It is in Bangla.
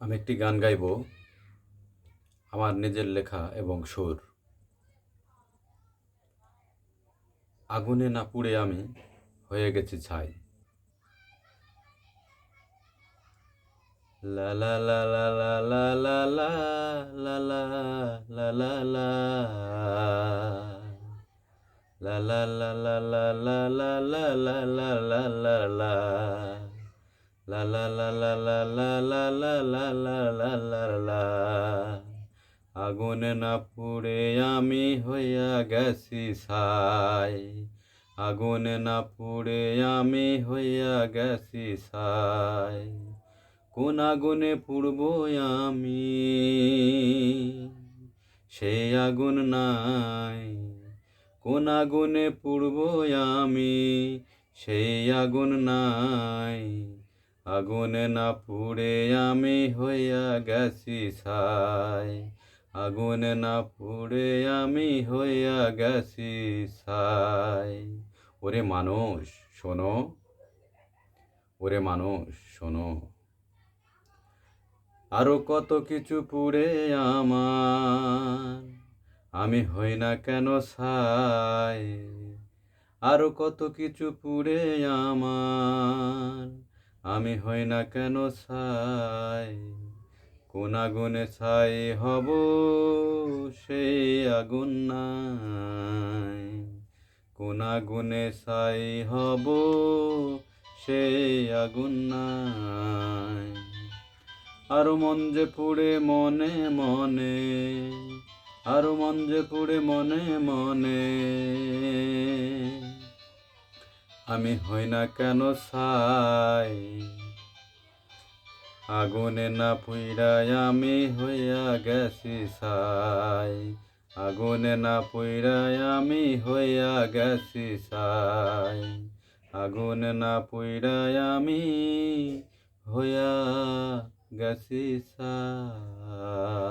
আমি একটি গান গাইব আমার নিজের লেখা এবং সুর আগুনে না পুড়ে আমি হয়ে গেছি ছাই লা লা লা লা লা লা লা লা লা লা লা লা লা লা লা লা লা লা লা লা লা লা লা লা লা আগুনে না পুড়ে আমি হইয়া গেছি ছাই আগুনে না পুড়ে আমি হইয়া গেছি ছাই কোন আগুনে পুড়ব আমি সেই আগুন নাই কোন আগুনে পুড়ব আমি সেই আগুন নাই আগুনে না পুড়ে আমি হইয়া গেছি ছাই। আগুনে না পুড়ে আমি হইয়া গেছি ছাই। ওরে মানুষ, শোনো। ওরে মানুষ, শোনো। আরও কত কিছু পুড়ে আমার, আমি হই না কেন ছাই? আরও কত কিছু পুড়ে আমার আমি হই না কেন ছাই? কোন আগুনে ছাই হব সেই আগুন নাই। কোন আগুনে ছাই হব সেই আগুন নাই। আরও মন যে পুড়ে মনে মনে, আরও মন যে পুড়ে মনে মনে আমি হই না কেন ছাই আগুনে না পুইরাই আমি হইয়া গেছি ছাই আগুনে না পুইরাই আমি হইয়া গেছি ছাই আগুনে না পুইরাই আমি হইয়া গেছি ধন্যবাদ